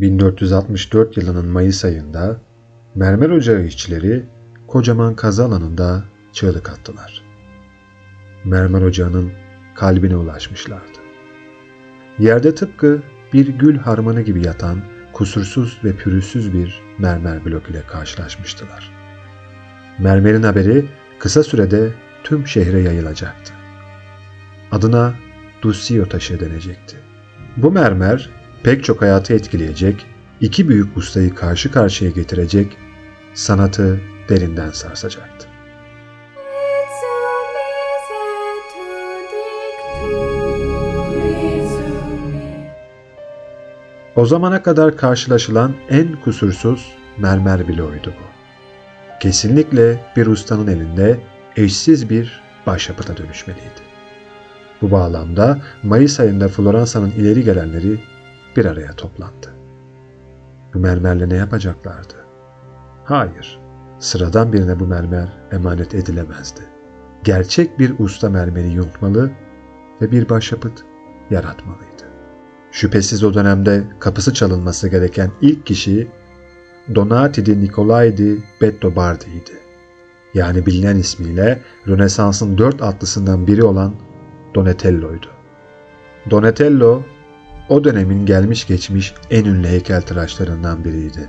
1464 yılının Mayıs ayında mermer ocağı işçileri kocaman kazı alanında çığlık attılar. Mermer ocağının kalbine ulaşmışlardı. Yerde tıpkı bir gül harmanı gibi yatan kusursuz ve pürüzsüz bir mermer blok ile karşılaşmıştılar. Mermerin haberi kısa sürede tüm şehre yayılacaktı. Adına Dussio taşı denecekti. Bu mermer pek çok hayatı etkileyecek, iki büyük ustayı karşı karşıya getirecek, sanatı derinden sarsacaktı. O zamana kadar karşılaşılan en kusursuz mermer bloğuydu bu. Kesinlikle bir ustanın elinde eşsiz bir başyapıta dönüşmeliydi. Bu bağlamda Mayıs ayında Floransa'nın ileri gelenleri bir araya toplandı. Bu mermerle ne yapacaklardı? Hayır, sıradan birine bu mermer emanet edilemezdi. Gerçek bir usta mermeri yontmalı ve bir başyapıt yaratmalıydı. Şüphesiz o dönemde kapısı çalınması gereken ilk kişi Donati di Nicolai di Bettobardi'ydi. Yani bilinen ismiyle Rönesans'ın dört atlısından biri olan Donatello'ydu. Donatello o dönemin gelmiş geçmiş en ünlü heykeltıraşlarından biriydi.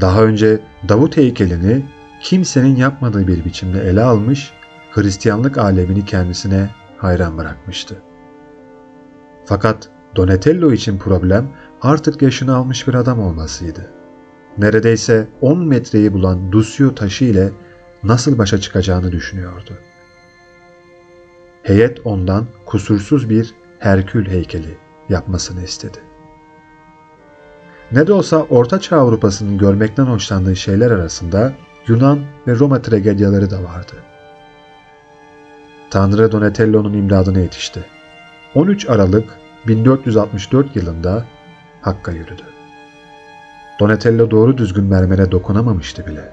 Daha önce Davut heykelini kimsenin yapmadığı bir biçimde ele almış, Hristiyanlık alemini kendisine hayran bırakmıştı. Fakat Donatello için problem artık yaşını almış bir adam olmasıydı. Neredeyse 10 metreyi bulan Dussio taşı ile nasıl başa çıkacağını düşünüyordu. Heyet ondan kusursuz bir Herkül heykeli yapmasını istedi. Ne de olsa Orta Çağ Avrupa'sının görmekten hoşlandığı şeyler arasında Yunan ve Roma tragedyaları da vardı. Tanrı Donatello'nun imdadına yetişti. 13 Aralık 1464 yılında Hakk'a yürüdü. Donatello doğru düzgün mermere dokunamamıştı bile.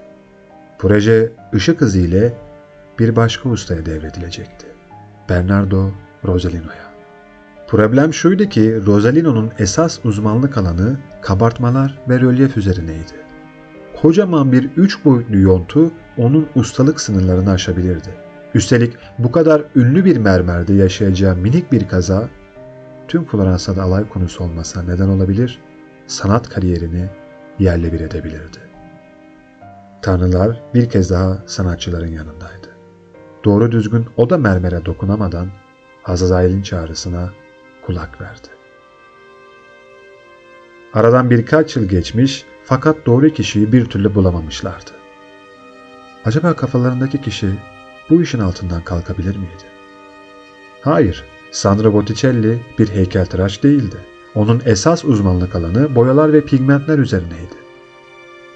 Proje ışık hızı ile bir başka ustaya devredilecekti. Bernardo Rosalino'ya. Problem şuydu ki Rosalino'nun esas uzmanlık alanı kabartmalar ve rölyef üzerineydi. Kocaman bir üç boyutlu yontu onun ustalık sınırlarını aşabilirdi. Üstelik bu kadar ünlü bir mermerde yaşayacağı minik bir kaza tüm Floransa'da alay konusu olmasa neden olabilir, sanat kariyerini yerle bir edebilirdi. Tanrılar bir kez daha sanatçıların yanındaydı. Doğru düzgün o da mermere dokunamadan Azazel'in çağrısına kulak verdi. Aradan birkaç yıl geçmiş fakat doğru kişiyi bir türlü bulamamışlardı. Acaba kafalarındaki kişi bu işin altından kalkabilir miydi? Hayır, Sandro Botticelli bir heykeltıraş değildi. Onun esas uzmanlık alanı boyalar ve pigmentler üzerineydi.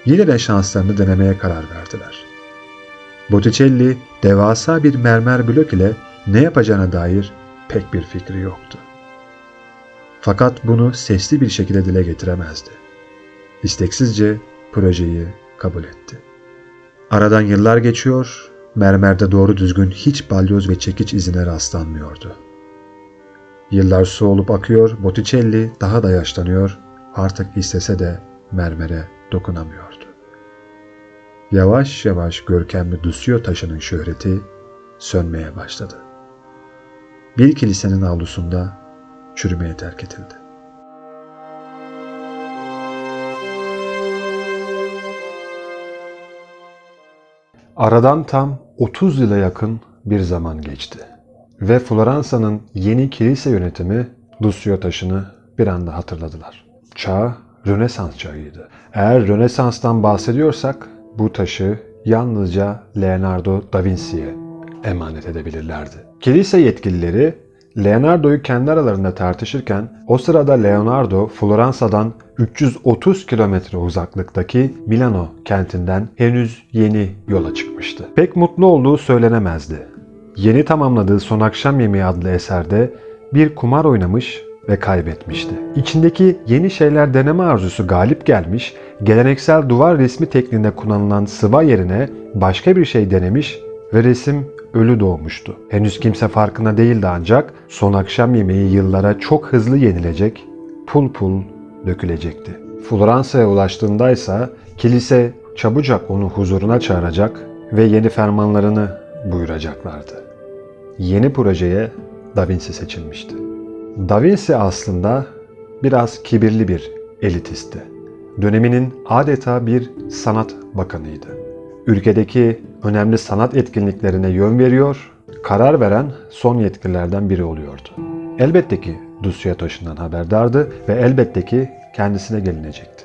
Yine de şanslarını denemeye karar verdiler. Botticelli devasa bir mermer blok ile ne yapacağına dair pek bir fikri yoktu. Fakat bunu sesli bir şekilde dile getiremezdi. İsteksizce projeyi kabul etti. Aradan yıllar geçiyor, mermerde doğru düzgün hiç balyoz ve çekiç izine rastlanmıyordu. Yıllar su olup akıyor, Botticelli daha da yaşlanıyor, artık istese de mermere dokunamıyordu. Yavaş yavaş görkemli Dussio taşının şöhreti sönmeye başladı. Bir kilisenin avlusunda çürümeye terk edildi. Aradan tam 30 yıla yakın bir zaman geçti. Ve Floransa'nın yeni kilise yönetimi Dussio taşını bir anda hatırladılar. Çağ Rönesans çağıydı. Eğer Rönesans'tan bahsediyorsak bu taşı yalnızca Leonardo da Vinci'ye emanet edebilirlerdi. Kilise yetkilileri Leonardo'yu kendi aralarında tartışırken o sırada Leonardo Floransa'dan 330 kilometre uzaklıktaki Milano kentinden henüz yeni yola çıkmıştı. Pek mutlu olduğu söylenemezdi. Yeni tamamladığı Son Akşam Yemeği adlı eserde bir kumar oynamış ve kaybetmişti. İçindeki yeni şeyler deneme arzusu galip gelmiş, geleneksel duvar resmi tekniğinde kullanılan sıva yerine başka bir şey denemiş ve resim ölü doğmuştu. Henüz kimse farkında değildi ancak son akşam yemeği yıllara çok hızlı yenilecek, pul pul dökülecekti. Floransa'ya ulaştığında ise kilise çabucak onu huzuruna çağıracak ve yeni fermanlarını buyuracaklardı. Yeni projeye Da Vinci seçilmişti. Da Vinci aslında biraz kibirli bir elitisti. Döneminin adeta bir sanat bakanıydı. Ülkedeki önemli sanat etkinliklerine yön veriyor, karar veren son yetkililerden biri oluyordu. Elbette ki Dusyatoş'undan haberdardı ve elbette ki kendisine gelinecekti.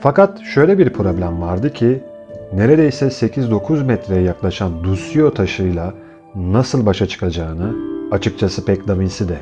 Fakat şöyle bir problem vardı ki neredeyse 8-9 metreye yaklaşan Dusyo taşıyla nasıl başa çıkacağını açıkçası pek Da Vinci de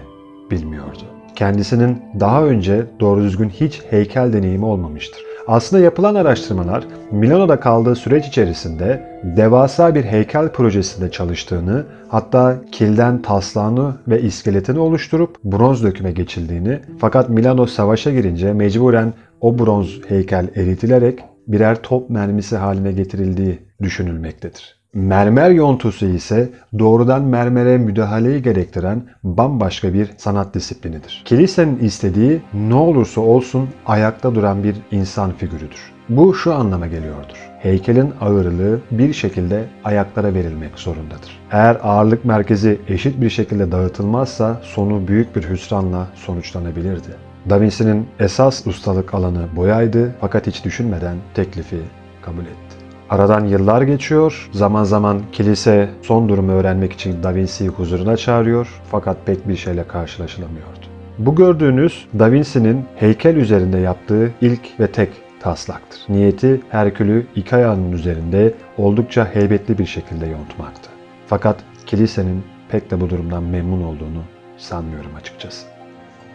bilmiyordu. Kendisinin daha önce doğru düzgün hiç heykel deneyimi olmamıştır. Aslında yapılan araştırmalar Milano'da kaldığı süreç içerisinde devasa bir heykel projesinde çalıştığını, hatta kilden taslağını ve iskeletini oluşturup bronz döküme geçildiğini, fakat Milano savaşa girince mecburen o bronz heykel eritilerek birer top mermisi haline getirildiği düşünülmektedir. Mermer yontusu ise doğrudan mermere müdahaleyi gerektiren bambaşka bir sanat disiplinidir. Kilisenin istediği ne olursa olsun ayakta duran bir insan figürüdür. Bu şu anlama geliyordur. Heykelin ağırlığı bir şekilde ayaklara verilmek zorundadır. Eğer ağırlık merkezi eşit bir şekilde dağıtılmazsa sonu büyük bir hüsranla sonuçlanabilirdi. Da Vinci'nin esas ustalık alanı boyaydı fakat hiç düşünmeden teklifi kabul etti. Aradan yıllar geçiyor. Zaman zaman kilise son durumu öğrenmek için Da Vinci'yi huzuruna çağırıyor fakat pek bir şeyle karşılaşılamıyordu. Bu gördüğünüz Da Vinci'nin heykel üzerinde yaptığı ilk ve tek taslaktır. Niyeti Herkül'ü iki ayağının üzerinde oldukça heybetli bir şekilde yontmaktı. Fakat kilisenin pek de bu durumdan memnun olduğunu sanmıyorum açıkçası.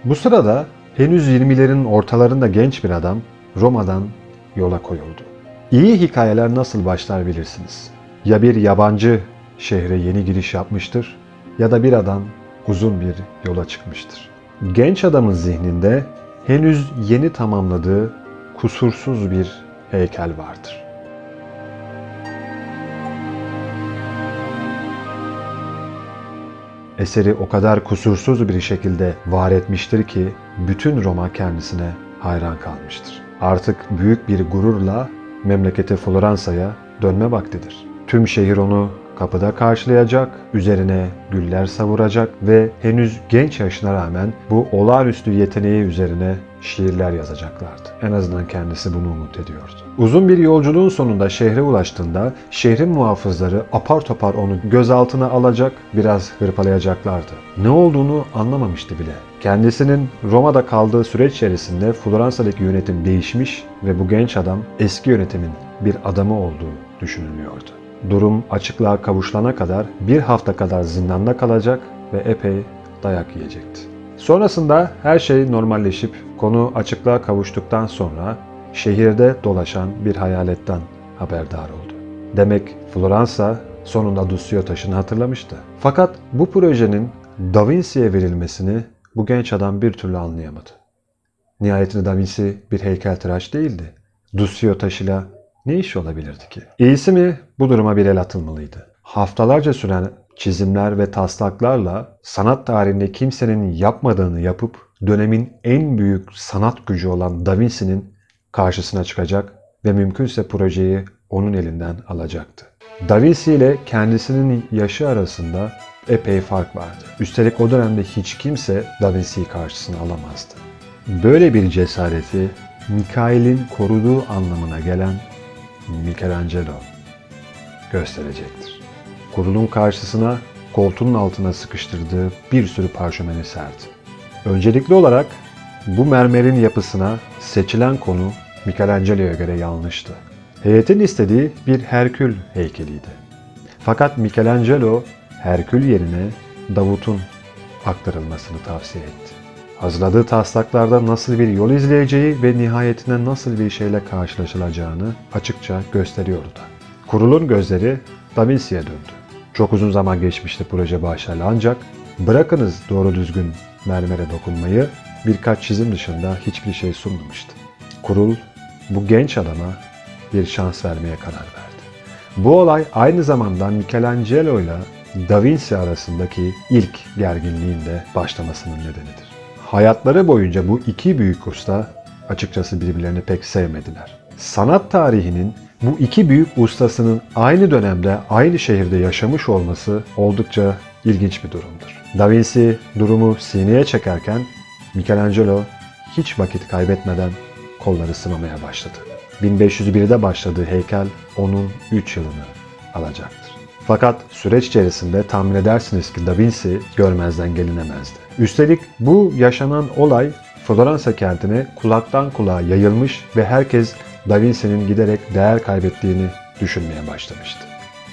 Bu sırada henüz 20'lerin ortalarında genç bir adam Roma'dan yola koyuldu. İyi hikayeler nasıl başlar bilirsiniz. Ya bir yabancı şehre yeni giriş yapmıştır ya da bir adam uzun bir yola çıkmıştır. Genç adamın zihninde henüz yeni tamamladığı kusursuz bir heykel vardır. Eseri o kadar kusursuz bir şekilde var etmiştir ki bütün Roma kendisine hayran kalmıştır. Artık büyük bir gururla memleketi Floransa'ya dönme vaktidir. Tüm şehir onu kapıda karşılayacak, üzerine güller savuracak ve henüz genç yaşına rağmen bu olağanüstü yeteneği üzerine şiirler yazacaklardı. En azından kendisi bunu umut ediyordu. Uzun bir yolculuğun sonunda şehre ulaştığında şehrin muhafızları apar topar onu gözaltına alacak, biraz hırpalayacaklardı. Ne olduğunu anlamamıştı bile. Kendisinin Roma'da kaldığı süreç içerisinde Floransa'daki yönetim değişmiş ve bu genç adam eski yönetimin bir adamı olduğu düşünülüyordu. Durum açıklığa kavuşulana kadar bir hafta kadar zindanda kalacak ve epey dayak yiyecekti. Sonrasında her şey normalleşip konu açıklığa kavuştuktan sonra şehirde dolaşan bir hayaletten haberdar oldu. Demek Floransa sonunda Duccio taşını hatırlamıştı. Fakat bu projenin Da Vinci'ye verilmesini bu genç adam bir türlü anlayamadı. Nihayetinde Da Vinci bir heykeltıraş değildi. Duccio taşıyla ne iş olabilirdi ki? İyisi mi bu duruma bir el atılmalıydı. Haftalarca süren çizimler ve taslaklarla sanat tarihinde kimsenin yapmadığını yapıp dönemin en büyük sanat gücü olan Da Vinci'nin karşısına çıkacak ve mümkünse projeyi onun elinden alacaktı. Da Vinci ile kendisinin yaşı arasında epey fark vardı. Üstelik o dönemde hiç kimse Da Vinci'yi karşısına alamazdı. Böyle bir cesareti Mikail'in koruduğu anlamına gelen Michelangelo gösterecektir. Kurulun karşısına koltuğunun altına sıkıştırdığı bir sürü parşömeni serdi. Öncelikli olarak bu mermerin yapısına seçilen konu Michelangelo'ya göre yanlıştı. Heyetin istediği bir Herkül heykeliydi. Fakat Michelangelo Herkül yerine Davut'un aktarılmasını tavsiye etti. Hazırladığı taslaklarda nasıl bir yol izleyeceği ve nihayetinde nasıl bir şeyle karşılaşılacağını açıkça gösteriyordu. Kurulun gözleri Da döndü. Çok uzun zaman geçmişti proje başarılı ancak bırakınız doğru düzgün mermere dokunmayı birkaç çizim dışında hiçbir şey sunmamıştı. Kurul bu genç adama bir şans vermeye karar verdi. Bu olay aynı zamanda Michelangelo ile Da Vinci arasındaki ilk gerginliğin de başlamasının nedenidir. Hayatları boyunca bu iki büyük usta açıkçası birbirlerini pek sevmediler. Sanat tarihinin bu iki büyük ustasının aynı dönemde aynı şehirde yaşamış olması oldukça ilginç bir durumdur. Da Vinci durumu sineye çekerken Michelangelo hiç vakit kaybetmeden kolları sıvamaya başladı. 1501'de başladığı heykel onun 3 yılını alacaktır. Fakat süreç içerisinde tahmin edersiniz ki Da Vinci görmezden gelinemezdi. Üstelik bu yaşanan olay Floransa kentine kulaktan kulağa yayılmış ve herkes Da Vinci'nin giderek değer kaybettiğini düşünmeye başlamıştı.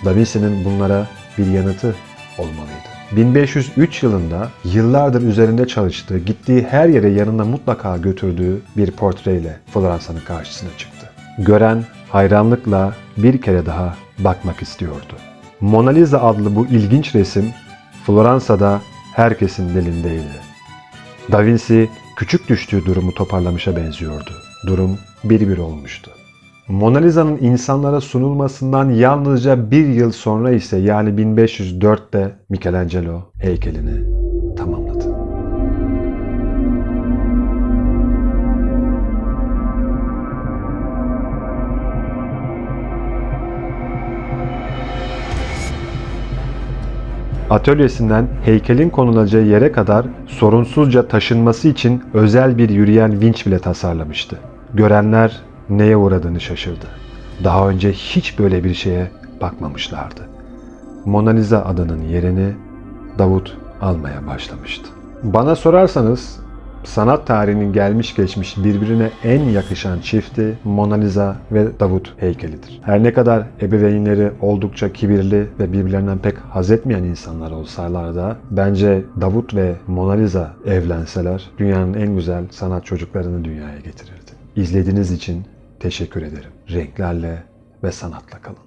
Da Vinci'nin bunlara bir yanıtı olmalıydı. 1503 yılında yıllardır üzerinde çalıştığı, gittiği her yere yanında mutlaka götürdüğü bir portreyle Floransa'nın karşısına çıktı. Gören hayranlıkla bir kere daha bakmak istiyordu. Mona Lisa adlı bu ilginç resim Floransa'da herkesin dilindeydi. Da Vinci küçük düştüğü durumu toparlamışa benziyordu. Durum bir bir olmuştu. Mona Lisa'nın insanlara sunulmasından yalnızca bir yıl sonra ise yani 1504'te Michelangelo heykelini Atölyesinden heykelin konulacağı yere kadar sorunsuzca taşınması için özel bir yürüyen vinç bile tasarlamıştı. Görenler neye uğradığını şaşırdı. Daha önce hiç böyle bir şeye bakmamışlardı. Mona Lisa adının yerini Davut almaya başlamıştı. Bana sorarsanız sanat tarihinin gelmiş geçmiş birbirine en yakışan çifti Mona Lisa ve Davut heykelidir. Her ne kadar ebeveynleri oldukça kibirli ve birbirlerinden pek haz etmeyen insanlar olsalar da bence Davut ve Mona Lisa evlenseler dünyanın en güzel sanat çocuklarını dünyaya getirirdi. İzlediğiniz için teşekkür ederim. Renklerle ve sanatla kalın.